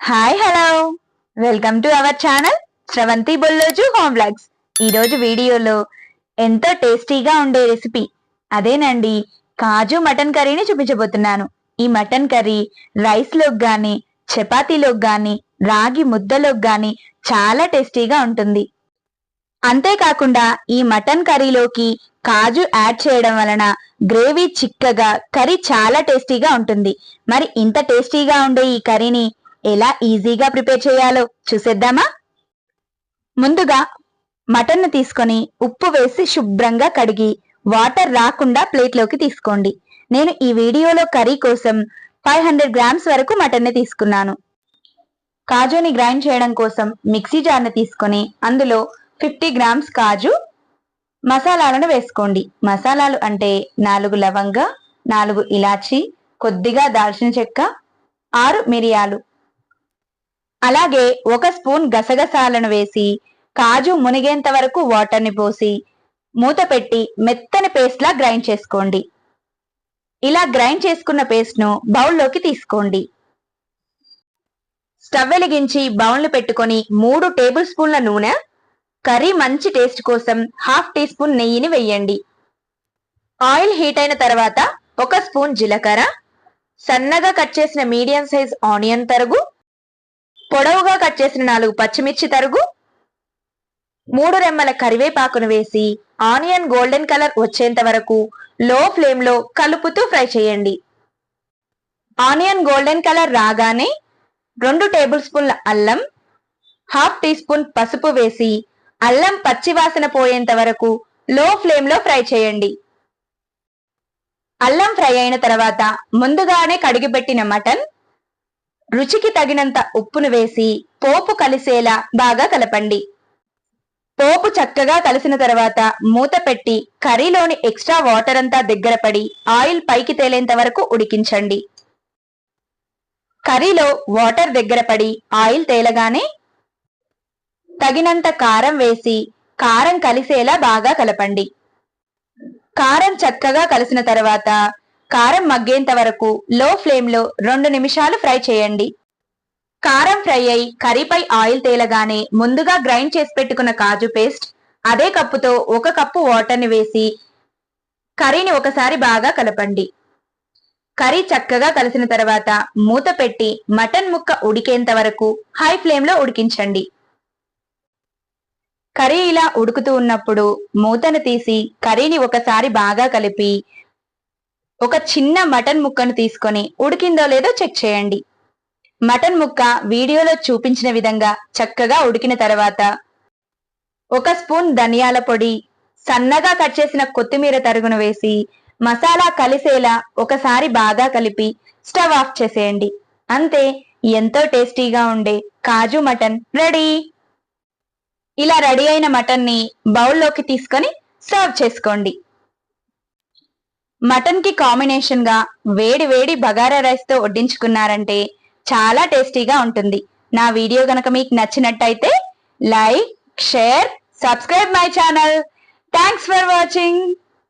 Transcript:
Hi hello welcome to our channel Sravanthi Bolloju home blogs ఈరోజు వీడియోలో ఎంతో టేస్టీగా ఉండే రెసిపీ అదేనండి కాజు మటన్ కర్రీని చూపించబోతున్నాను. ఈ మటన్ కర్రీ రైస్లోకి కానీ చపాతీలోకి కానీ రాగి ముద్దలోకి కానీ చాలా టేస్టీగా ఉంటుంది. అంతేకాకుండా ఈ మటన్ కర్రీలోకి కాజు యాడ్ చేయడం వలన గ్రేవీ చిక్కగా కర్రీ చాలా టేస్టీగా ఉంటుంది. మరి ఇంత టేస్టీగా ఉండే ఈ కర్రీని ఎలా ఈజీగా ప్రిపేర్ చేయాలో చూసేద్దామా? ముందుగా మటన్ తీసుకొని ఉప్పు వేసి శుభ్రంగా కడిగి వాటర్ రాకుండా ప్లేట్లోకి తీసుకోండి. నేను ఈ వీడియోలో కర్రీ కోసం ఫైవ్ హండ్రెడ్ గ్రామ్స్ వరకు మటన్ని తీసుకున్నాను. కాజుని గ్రైండ్ చేయడం కోసం మిక్సీ జార్ని తీసుకొని అందులో ఫిఫ్టీ గ్రామ్స్ కాజు మసాలాలను వేసుకోండి. మసాలాలు అంటే నాలుగు లవంగ నాలుగు ఇలాచి కొద్దిగా దాల్చిన చెక్క ఆరు మిరియాలు అలాగే ఒక స్పూన్ గసగసాలను వేసి కాజు మునిగేంత వరకు వాటర్ని పోసి మూత పెట్టి మెత్తని పేస్ట్లా గ్రైండ్ చేసుకోండి. ఇలా గ్రైండ్ చేసుకున్న పేస్ట్ను బౌల్లోకి తీసుకోండి. స్టవ్ వెలిగించి బౌల్ పెట్టుకొని మూడు టేబుల్ స్పూన్ల నూనె కర్రీ మంచి టేస్ట్ కోసం హాఫ్ టీ స్పూన్ నెయ్యిని వెయ్యండి ఆయిల్ హీట్ అయిన తర్వాత ఒక స్పూన్ జీలకర్ర సన్నగా కట్ చేసిన మీడియం సైజ్ ఆనియన్ తరుగు పొడవుగా కట్ చేసిన నాలుగు పచ్చిమిర్చి తరుగు మూడు రెమ్మల కరివేపాకును వేసి ఆనియన్ గోల్డెన్ కలర్ వచ్చేంత వరకు లో ఫ్లేమ్లో కలుపుతూ ఫ్రై చేయండి. ఆనియన్ గోల్డెన్ కలర్ రాగానే రెండు టేబుల్ స్పూన్ల అల్లం హాఫ్ టీ స్పూన్ పసుపు వేసి అల్లం పచ్చివాసన పోయేంత వరకు లో ఫ్లేమ్లో ఫ్రై చేయండి. అల్లం ఫ్రై అయిన తర్వాత ముందుగానే కడిగిపెట్టిన మటన్ రుచికి తగినంత ఉప్పును వేసి పోపు కలిసేలా బాగా కలపండి. పోపు చక్కగా కలిసిన తర్వాత మూత పెట్టి కర్రీలోని ఎక్స్ట్రా వాటర్ అంతా దగ్గర పడి ఆయిల్ పైకి తేలేంత వరకు ఉడికించండి. కర్రీలో వాటర్ దగ్గర పడి ఆయిల్ తేలగానే తగినంత కారం వేసి కారం కలిసేలా బాగా కలపండి. కారం చక్కగా కలిసిన తర్వాత కారం మగ్గేంత వరకు లో ఫ్లేమ్లో రెండు నిమిషాలు ఫ్రై చేయండి. కారం ఫ్రై అయి కర్రీపై ఆయిల్ తేలగానే ముందుగా గ్రైండ్ చేసి పెట్టుకున్న కాజు పేస్ట్ అదే కప్పుతో ఒక కప్పు వాటర్ని వేసి కర్రీని ఒకసారి బాగా కలపండి. కర్రీ చక్కగా కలిసిన తర్వాత మూత పెట్టి మటన్ ముక్క ఉడికేంత వరకు హై ఫ్లేమ్లో ఉడికించండి. కర్రీ ఇలా ఉడుకుతూ ఉన్నప్పుడు మూతను తీసి కర్రీని ఒకసారి బాగా కలిపి ఒక చిన్న మటన్ ముక్కను తీసుకొని ఉడికిందో లేదో చెక్ చేయండి. మటన్ ముక్క వీడియోలో చూపించిన విధంగా చక్కగా ఉడికిన తర్వాత ఒక స్పూన్ ధనియాల పొడి సన్నగా కట్ చేసిన కొత్తిమీర తరుగును వేసి మసాలా కలిసేలా ఒకసారి బాగా కలిపి స్టవ్ ఆఫ్ చేసేయండి. అంతే ఎంతో టేస్టీగా ఉండే కాజు మటన్ రెడీ. ఇలా రెడీ అయిన మటన్ని బౌల్లోకి తీసుకొని సర్వ్ చేసుకోండి. మటన్కి కాంబినేషన్గా వేడి వేడి బగారా రైస్తో వడ్డించుకున్నారంటే చాలా టేస్టీగా ఉంటుంది. నా వీడియో గనక మీకు నచ్చినట్టయితే like share subscribe my channel. Thanks for watching.